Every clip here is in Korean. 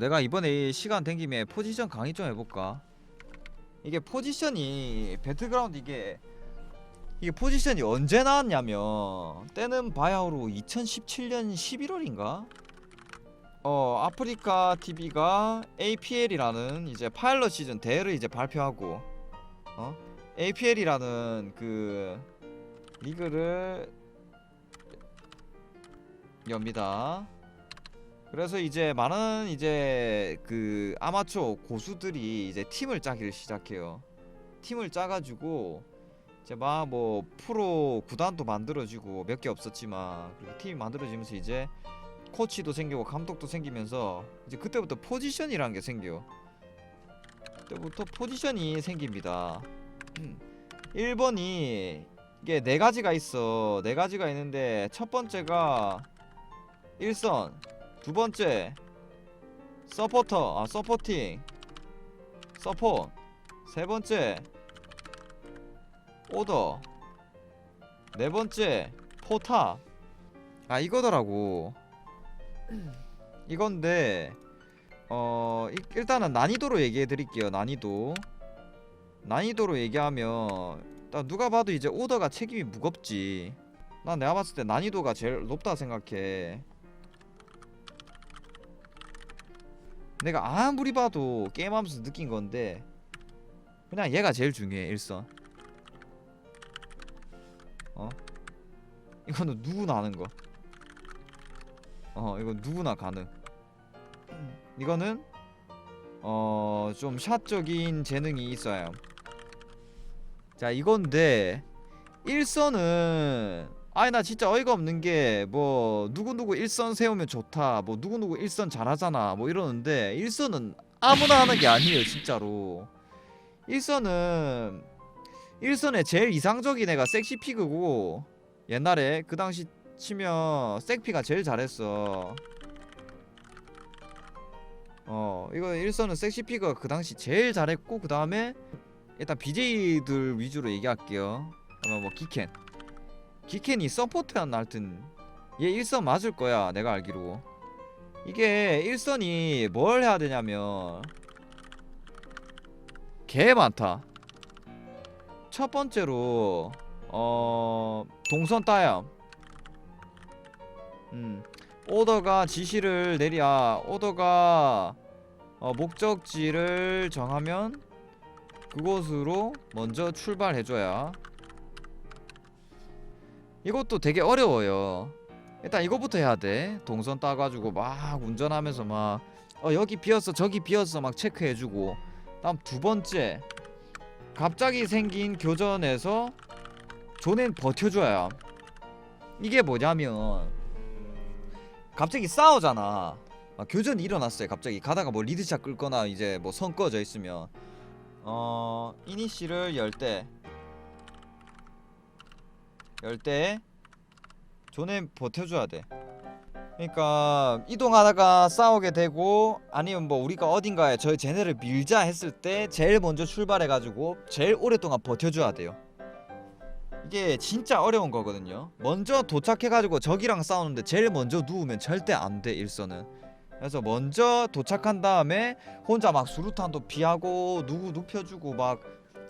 내가 이번에 시간 된 김에 포지션 강의 좀 해볼까? 이게 포지션이 배틀그라운드 이게 이게 포지션이 언제 나왔냐면 때는 바야흐로 2017년 11월인가? 어 아프리카 TV가 APL이라는 이제 파일럿 시즌 대회를 이제 발표하고 어 APL이라는 그 리그를 엽니다. 그래서 이제 많은 이제 그 아마추어 고수들이 이제 팀을 짜기를 시작해요. 팀을 짜가지고 이제 막 뭐 프로 구단도 만들어지고 몇 개 없었지만 그렇게 팀이 만들어지면서 이제 코치도 생기고 감독도 생기면서 이제 그때부터 포지션이라는 게 생겨요. 그때부터 포지션이 생깁니다. 1번이 이게 네 가지가 있어. 네 가지가 있는데 첫 번째가 일선, 두 번째 서포터, 아 서포팅, 서포, 세 번째 오더, 네 번째 포탑. 아 이거더라고. 이건데 어 일- 일단은 난이도로 얘기해 드릴게요. 난이도. 난이도로 얘기하면 일단 누가 봐도 이제 오더가 책임이 무겁지. 난 내가 봤을 때 난이도가 제일 높다 생각해. 내가 아무리 봐도 게임하면서 느낀 건데 그냥 얘가 제일 중요해 일선. 어? 이거는 누구나 하는 거. 어, 이거 누구나 가능. 이거는 어, 좀 샷적인 재능이 있어야. 자, 이건데 일선은 아니 나 진짜 어이가 없는 게 뭐 누구누구 일선 세우면 좋다. 뭐 누구누구 일선 잘하잖아. 뭐 이러는데 일선은 아무나 하는 게 아니에요, 진짜로. 일선은 일선에 제일 이상적인 애가 섹시피그고 옛날에 그 당시 치면 섹피가 제일 잘했어. 어 이거 일선은 섹시피가 그 당시 제일 잘했고 그 다음에 일단 BJ들 위주로 얘기할게요. 아마 뭐 기켄, 기켄이 서포트였나 하여튼 얘 일선 맞을 거야 내가 알기로. 이게 일선이 뭘 해야 되냐면 개 많다. 첫 번째로 어 동선 따야. 음 오더가 지시를 내려 오더가 어, 목적지를 정하면 그곳으로 먼저 출발해줘야 이것도 되게 어려워요. 일단 이거부터 해야 돼. 동선 따가지고 막 운전하면서 막 어, 여기 비었어 저기 비었어 막 체크해주고. 다음 두 번째 갑자기 생긴 교전에서 존엔 버텨줘야 이게 뭐냐면 갑자기 싸우잖아. 아, 교전이 일어났어요 갑자기. 가다가 뭐 리드샷 끌거나 이제 뭐 선 꺼져 있으면. 어 이니시를 열때 열때 존에 버텨줘야 돼. 그러니까 이동하다가 싸우게 되고 아니면 뭐 우리가 어딘가에 저희 쟤네를 밀자 했을 때 제일 먼저 출발해가지고 제일 오랫동안 버텨줘야 돼요. 이게 진짜 어려운 거거든요. 먼저 도착해가지고 적이랑 싸우는데 제일 먼저 누우면 절대 안 돼 일선은 그래서 먼저 도착한 다음에 혼자 막 수류탄도 피하고 누구 눕혀주고 막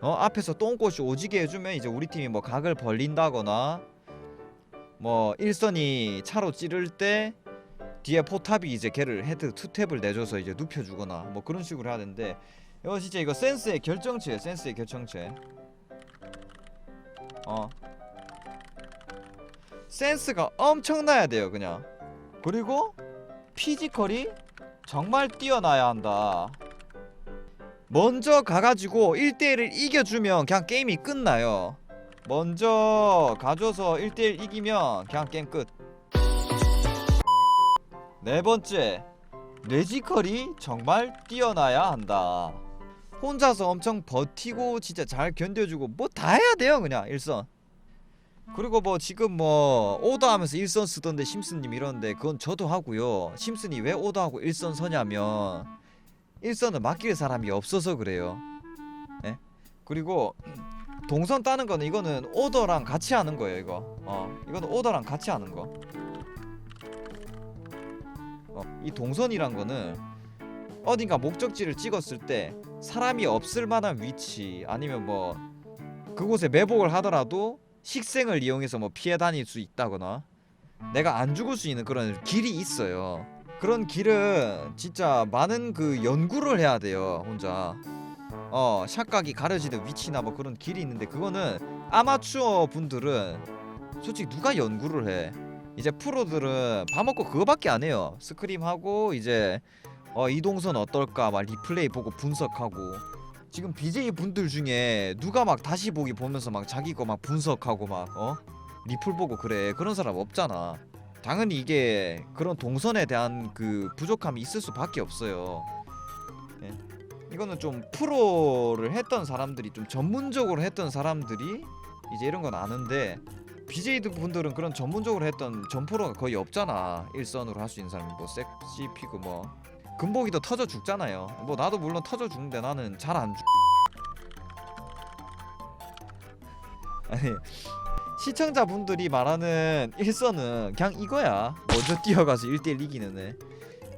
어, 앞에서 똥꼬시 오지게 해주면 이제 우리 팀이 뭐 각을 벌린다거나 뭐 일선이 차로 찌를 때 뒤에 포탑이 이제 걔를 헤드 투탭을 내줘서 이제 눕혀주거나 뭐 그런 식으로 해야 되는데 이거 진짜 이거 센스의 결정체예요 센스의 결정체. 어. 센스가 엄청나야 돼요 그냥. 그리고 피지컬이 정말 뛰어나야 한다 먼저 가가지고 1대1을 이겨주면 그냥 게임이 끝나요. 먼저 가줘서 1대1 이기면 그냥 게임 끝. 네 번째 뇌지컬이 정말 뛰어나야 한다. 혼자서 엄청 버티고 진짜 잘 견뎌주고 뭐 다 해야 돼요 그냥 일선. 그리고 뭐 지금 뭐 오더하면서 일선 쓰던데 심슨님 이러는데 그건 저도 하고요. 심슨이 왜 오더하고 일선 서냐면 일선은 맡길 사람이 없어서 그래요 예? 그리고 동선 따는 거는 이거는 오더랑 같이 하는 거예요 이거 어 이거는 오더랑 같이 하는 거 어, 이 동선이란 거는 어딘가 목적지를 찍었을 때 사람이 없을 만한 위치 아니면 뭐 그곳에 매복을 하더라도 식생을 이용해서 뭐 피해 다닐 수 있다거나 내가 안 죽을 수 있는 그런 길이 있어요. 그런 길은 진짜 많은 그 연구를 해야 돼요 혼자. 어 샷각이 가려지는 위치나 뭐 그런 길이 있는데 그거는 아마추어 분들은 솔직히 누가 연구를 해? 이제 프로들은 밥 먹고 그거밖에 안 해요. 스크림 하고 이제 어 이동선 어떨까 막 리플레이 보고 분석하고 지금 BJ 분들 중에 누가 막 다시 보기 보면서 막 자기 거 막 분석하고 막 어 리플 보고 그래 그런 사람 없잖아. 당연히 이게 그런 동선에 대한 그 부족함이 있을 수밖에 없어요. 예. 이거는 좀 프로를 했던 사람들이 좀 전문적으로 했던 사람들이 이제 이런 건 아는데 BJ 분들은 그런 전문적으로 했던 전프로가 거의 없잖아. 일선으로 할 수 있는 사람이 뭐 섹시 피그 뭐 금복이도 터져 죽잖아요. 뭐 나도 물론 터져 죽는데 나는 잘 안 죽. 아니 시청자분들이 말하는 일선은 그냥 이거야. 먼저 뛰어가서 1대1 이기는 애.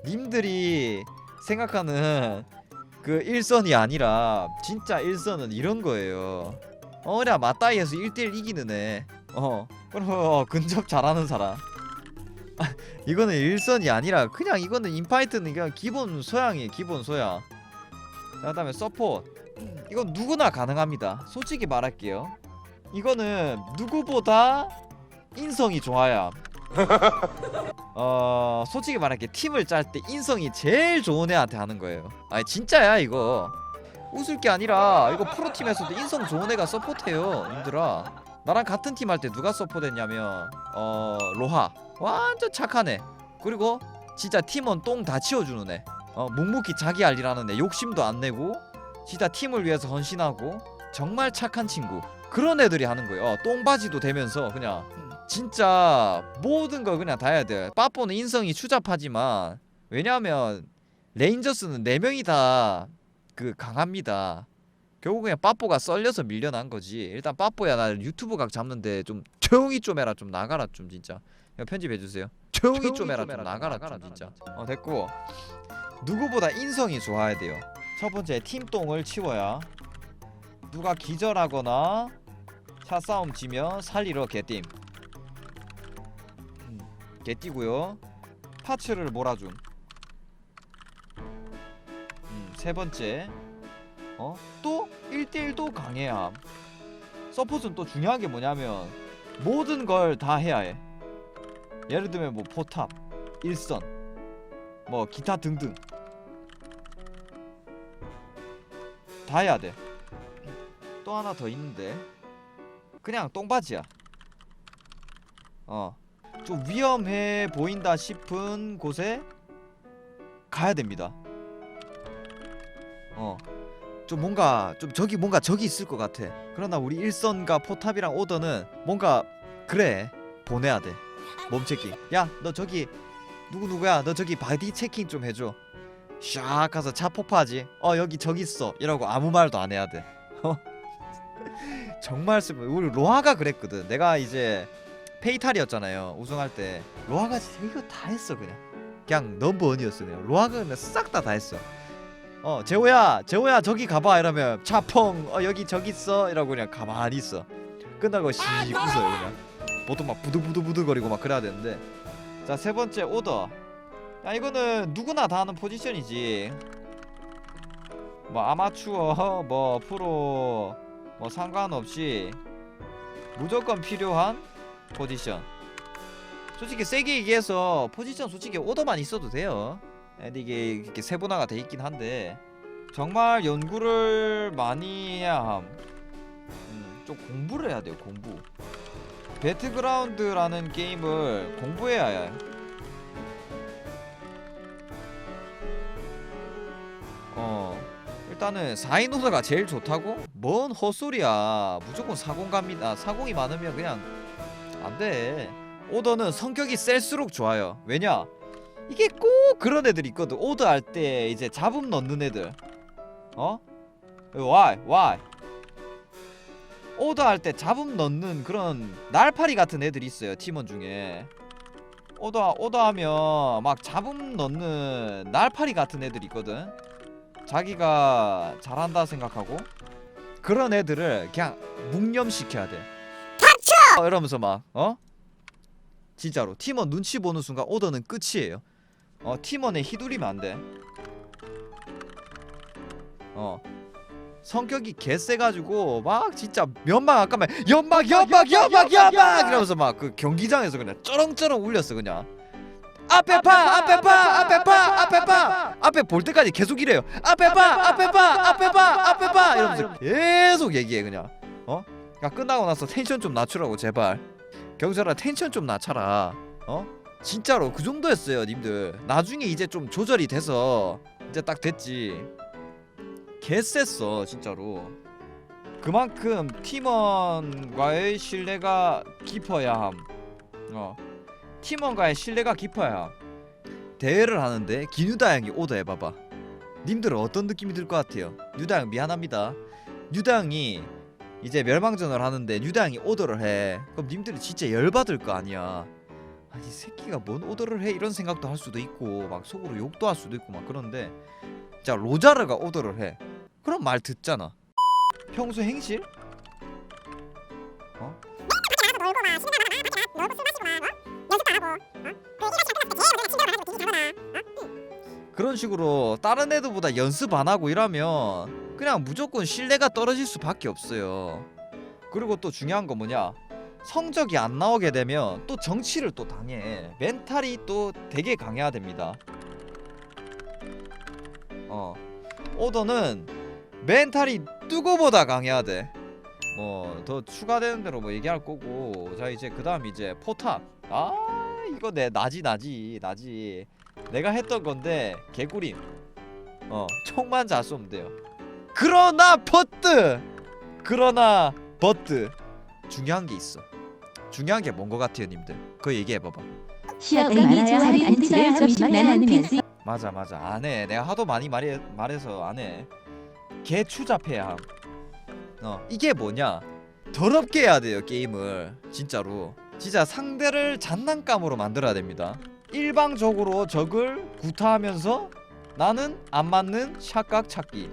님들이 생각하는 그 일선이 아니라 진짜 일선은 이런 거예요. 어냐 맞다이에서 1대1 이기는 애. 어. 그럼 어, 근접 잘하는 사람. 아, 이거는 일선이 아니라 그냥 이거는 인파이트는 그냥 기본 소양이에요. 기본 소양. 자, 그다음에 서포트. 이건 누구나 가능합니다. 솔직히 말할게요. 이거는 누구보다 인성이 좋아야. 어 솔직히 말할게 팀을 짤 때 인성이 제일 좋은 애한테 하는 거예요. 아니 진짜야 이거. 웃을 게 아니라 이거 프로 팀에서도 인성 좋은 애가 서포트해요, 님들아. 나랑 같은 팀 할 때 누가 서포트했냐면 어 로하 완전 착한 애. 그리고 진짜 팀원 똥 다 치워주는 애. 어 묵묵히 자기 할 일하는 애. 욕심도 안 내고 진짜 팀을 위해서 헌신하고 정말 착한 친구. 그런 애들이 하는 거예요. 어, 똥바지도 되면서 그냥 진짜 모든 걸 그냥 다 해야 돼. 빠뽀는 인성이 추잡하지만 왜냐하면 레인저스는 네 명이 다 그 강합니다. 결국 그냥 빠뽀가 썰려서 밀려난 거지. 일단 빠뽀야 나 유튜브 각 잡는데 좀 조용히 좀 해라 좀 나가라 좀 진짜. 이거 편집해 주세요. 조용히, 좀 해라 좀 나가라, 좀 진짜. 어 됐고 누구보다 인성이 좋아야 돼요. 첫 번째 팀똥을 치워야 누가 기절하거나 차 싸움 지면 살리러 개띠임. 음, 개띠고요. 파츠를 몰아줌. 음, 세 번째 어? 또 1대1도 강해함. 서폿은 또 중요한 게 뭐냐면 모든 걸 다 해야 해. 예를 들면 뭐 포탑, 일선, 뭐 기타 등등 다 해야 돼. 또 하나 더 있는데 그냥 똥바지야. 어. 좀 위험해 보인다 싶은 곳에 가야 됩니다. 어. 좀 뭔가 좀 저기 뭔가 저기 있을 것 같아. 그러나 우리 일선과 포탑이랑 오더는 뭔가 그래 보내야 돼. 몸체킹. 야 너 저기 누구 누구야? 너 저기 바디 체킹 좀 해줘. 샥 가서 차 폭파하지. 어 여기 저기 있어. 이러고 아무 말도 안 해야 돼. 어? 정말 슬퍼. 우리 로아가 그랬거든. 내가 이제 페이탈이었잖아요. 우승할 때 로아가 진짜 이거 다 했어 그냥. 그냥 넘버 원이었어 그냥. 로아가 그냥 싹다다 했어. 어 재호야 재호야 저기 가봐 이러면 차펑 어 여기 저기 있어 이러고 그냥 가만히 있어 끝나고 씨 웃어요 그냥 보통 막 부들부들부들거리고 막 그래야 되는데 자 세 번째 오더 야 이거는 누구나 다 하는 포지션이지 뭐 아마추어 뭐 프로 뭐 상관없이 무조건 필요한 포지션 솔직히 세게 얘기해서 포지션 솔직히 오더만 있어도 돼요 근데 이게 이렇게 세분화가 돼 있긴 한데 정말 연구를 많이 해야 함. 음, 좀 공부를 해야 돼요 공부. 배틀그라운드라는 게임을 공부해야 해. 어 일단은 4인 오더가 제일 좋다고? 뭔 헛소리야. 무조건 사공 갑니다. 사공이 많으면 그냥 안 돼. 오더는 성격이 셀수록 좋아요. 왜냐? 이게 꼭 그런 애들 있거든. 오더 할 때 이제 잡음 넣는 애들. 어? why? why? 오더 할 때 잡음 넣는 그런 날파리 같은 애들이 있어요. 팀원 중에. 오더 오더 하면 막 잡음 넣는 날파리 같은 애들 있거든. 자기가 잘한다 생각하고 그런 애들을 그냥 묵념시켜야 돼. 닥쳐! 이러면서 막 어? 진짜로 팀원 눈치 보는 순간 오더는 끝이에요. 어 팀원에 휘둘리면 안 돼. 어 성격이 개쎄가지고 막 진짜 면막 아까만 연막 연막 연막 연막 이러면서 막 그 경기장에서 그냥 쩌렁쩌렁 울렸어 그냥 앞에 봐 앞에 봐 앞에 봐 앞에 봐 앞에 볼 때까지 계속 이래요. 앞에 봐 앞에 봐 앞에 봐 앞에 봐 이러면서 계속 얘기해 그냥. 어? 야 끝나고 나서 텐션 좀 낮추라고 제발. 경찰아 텐션 좀 낮춰라. 어? 진짜로 그 정도였어요 님들. 나중에 이제 좀 조절이 돼서 이제 딱 됐지. 개셌어 진짜로. 그만큼 팀원과의 신뢰가 깊어야 함. 어. 팀원과의 신뢰가 깊어야 함 대회를 하는데 기뉴다 형이 오더 해봐봐 님들은 어떤 느낌이 들 것 같아요 뉴다 형 미안합니다 뉴다 형이 이제 멸망전을 하는데 뉴다 형이 오더를 해 그럼 님들이 진짜 열받을 거 아니야 아니 이 새끼가 뭔 오더를 해 이런 생각도 할 수도 있고 막 속으로 욕도 할 수도 있고 막 그런데 자 로자르가 오더를 해 그럼 말 듣잖아 평소 행실? 어? 그런 식으로 다른 애들보다 연습 안 하고 이러면 그냥 무조건 신뢰가 떨어질 수밖에 없어요. 그리고 또 중요한 건 뭐냐? 성적이 안 나오게 되면 또 정치를 또 당해. 멘탈이 또 되게 강해야 됩니다. 어. 오더는 멘탈이 누구보다 강해야 돼. 뭐 더 추가되는 대로 뭐 얘기할 거고. 자 이제 그 다음 이제 포탑. 아 이거 내 나지 나지 나지. 내가 했던 건데 개꿀임 어 총만 잘 쏘면 돼요. 그러나 버트! 그러나 버트. 중요한 게 있어. 중요한 게 뭔 거 같아요 님들? 그거 얘기해 봐봐. 시험이 좋아하는 안티를 접시만 않으면 맞아 맞아. 안해. 내가 하도 많이 말해, 말해서 안해. 개 추잡해야 함. 어. 이게 뭐냐? 더럽게 해야 돼요 게임을. 진짜로. 진짜 상대를 장난감으로 만들어야 됩니다. 일방적으로 적을 구타하면서 나는 안 맞는 샷각 찾기.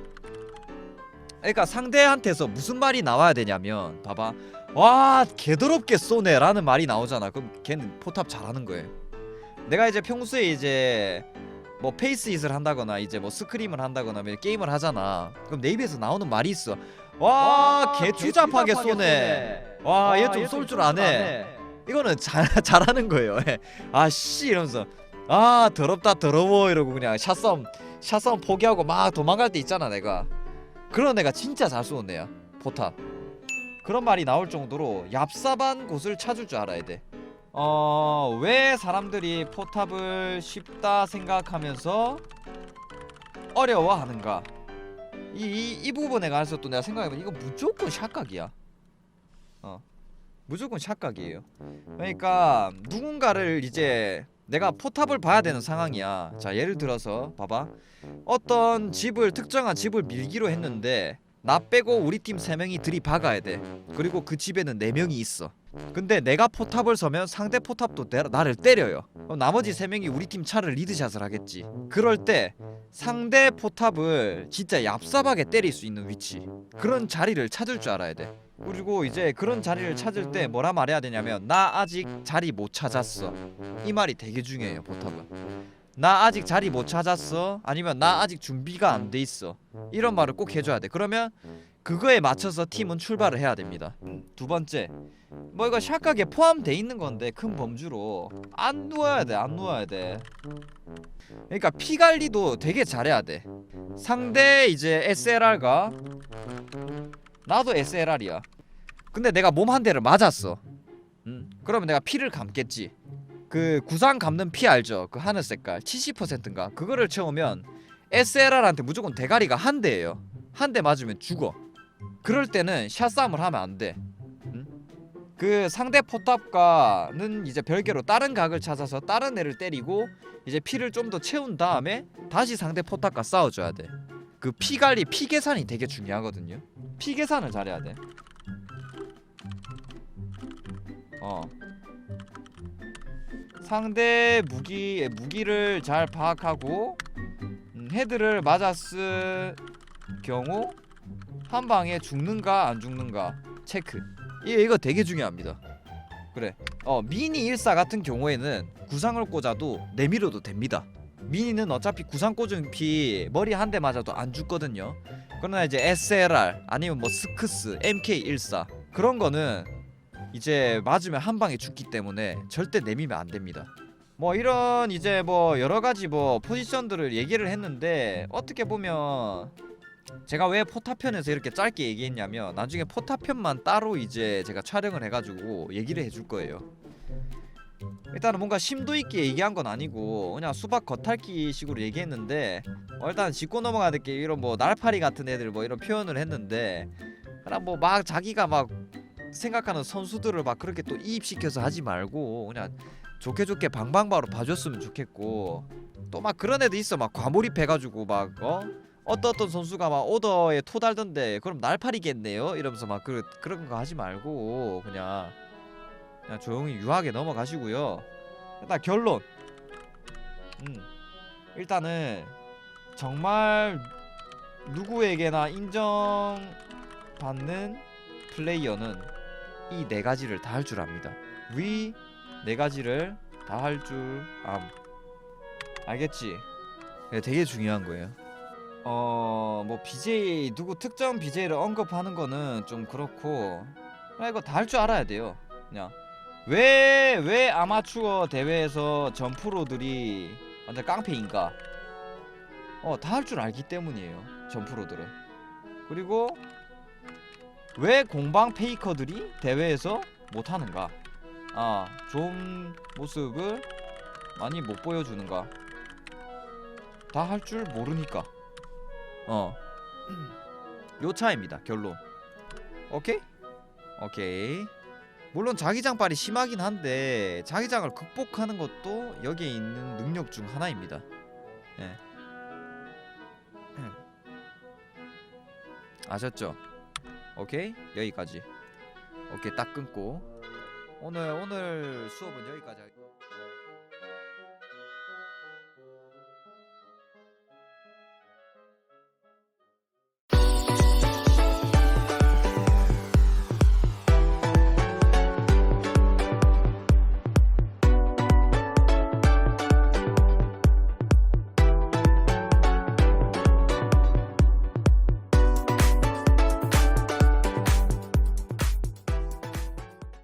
그러니까 상대한테서 무슨 말이 나와야 되냐면 봐봐. 와 개더럽게 쏘네 라는 말이 나오잖아. 그럼 걔는 포탑 잘하는 거예요. 내가 이제 평소에 이제 뭐 페이스잇을 한다거나 이제 뭐 스크림을 한다거나 뭐 게임을 하잖아. 그럼 내 입에서 나오는 말이 있어 와 개추잡하게 쏘네. 와 얘 좀 쏠 줄 아네. 이거는 잘 잘하는 거예요. 아씨 이러면서. 아 더럽다 더러워 이러고 그냥 샷싸움 샷싸움 포기하고 막 도망갈 때 있잖아 내가. 그런 애가 진짜 잘 쏘는 애야 포탑. 그런 말이 나올 정도로 얍삽한 곳을 찾을 줄 알아야 돼. 어, 왜 사람들이 포탑을 쉽다 생각하면서 어려워하는가? 이, 이, 이 부분에 관해서 또 내가 생각해보면 이거 무조건 샷각이야. 어, 무조건 샷각이에요. 그러니까 누군가를 이제 내가 포탑을 봐야 되는 상황이야. 자, 예를 들어서 봐봐. 어떤 집을 특정한 집을 밀기로 했는데 나 빼고 우리 팀세 명이 들이박아야 돼. 그리고 그 집에는 네 명이 있어. 근데 내가 포탑을 서면 상대 포탑도 내, 나를 때려요. 그럼 나머지 세 명이 우리 팀 차를 리드샷을 하겠지. 그럴 때 상대 포탑을 진짜 얍삽하게 때릴 수 있는 위치 그런 자리를 찾을 줄 알아야 돼. 그리고 이제 그런 자리를 찾을 때 뭐라 말해야 되냐면 나 아직 자리 못 찾았어. 이 말이 되게 중요해요 포탑은. 나 아직 자리 못 찾았어. 아니면 나 아직 준비가 안 돼 있어. 이런 말을 꼭 해줘야 돼. 그러면 그거에 맞춰서 팀은 출발을 해야 됩니다. 두 번째, 뭐 이거 샷각에 포함돼 있는 건데 큰 범주로 안 누워야 돼, 안 누워야 돼. 그러니까 피 관리도 되게 잘해야 돼. 상대 이제 SLR가 나도 SLR이야. 근데 내가 몸 한 대를 맞았어. 음, 그러면 내가 피를 감겠지. 그 구상 감는 피 알죠? 그 하늘 색깔 70%인가 그거를 채우면 SLR한테 무조건 대가리가 한 대예요. 한 대 맞으면 죽어. 그럴 때는 샷 싸움을 하면 안 돼. 응? 그 상대 포탑과는 이제 별개로 다른 각을 찾아서 다른 애를 때리고 이제 피를 좀 더 채운 다음에 다시 상대 포탑과 싸워줘야 돼. 그 피 관리, 피 계산이 되게 중요하거든요. 피 계산을 잘해야 돼. 어. 상대 무기 무기를 잘 파악하고 음, 헤드를 맞았을 경우 한 방에 죽는가 안 죽는가 체크. 이 이거 되게 중요합니다. 그래. 어 미니 일사 같은 경우에는 구상을 꽂아도 내밀어도 됩니다. 미니는 어차피 구상 꽂은 피 머리 한 대 맞아도 안 죽거든요. 그러나 이제 SLR 아니면 뭐 스크스, MK14 그런 거는 이제 맞으면 한 방에 죽기 때문에 절대 내미면 안 됩니다. 뭐 이런 이제 뭐 여러 가지 뭐 포지션들을 얘기를 했는데 어떻게 보면 제가 왜 포타편에서 이렇게 짧게 얘기했냐면 나중에 포타편만 따로 이제 제가 촬영을 해가지고 얘기를 해줄 거예요. 일단은 뭔가 심도 있게 얘기한 건 아니고 그냥 수박 겉핥기 식으로 얘기했는데 어, 일단 짚고 넘어가야 될 게 이런 뭐 날파리 같은 애들 뭐 이런 표현을 했는데 그냥 뭐 막 자기가 막 생각하는 선수들을 막 그렇게 또 이입시켜서 하지 말고 그냥 좋게 좋게 방방바로 봐줬으면 좋겠고 또 막 그런 애도 있어 막 과몰입해가지고 막 어? 어떤 어떤 선수가 막 오더에 토달던데 그럼 날파리겠네요 이러면서 막 그, 그런 거 하지 말고 그냥 그냥 조용히 유하게 넘어가시고요 일단 결론 음 일단은 정말 누구에게나 인정받는 플레이어는 이 네 가지를 다 할 줄 압니다. 위 네 가지를 다 할 줄 암. 알겠지? 네, 되게 중요한 거예요. 어, 뭐 BJ 누구 특정 BJ를 언급하는 거는 좀 그렇고 그냥 이거 다 할 줄 알아야 돼요. 그냥 왜 왜 아마추어 대회에서 전 프로들이 완전 깡패인가? 어, 다 할 줄 알기 때문이에요. 전 프로들은. 그리고 왜 공방 페이커들이 대회에서 못 하는가? 아, 좋은 모습을 많이 못 보여주는가? 다 할 줄 모르니까. 어. 요 차입니다. 결론. 오케이? 오케이. 물론 자기장빨이 심하긴 한데 자기장을 극복하는 것도 여기에 있는 능력 중 하나입니다. 예. 아셨죠? 오케이 여기까지 오케이 딱 끊고 오늘 오늘 수업은 여기까지 할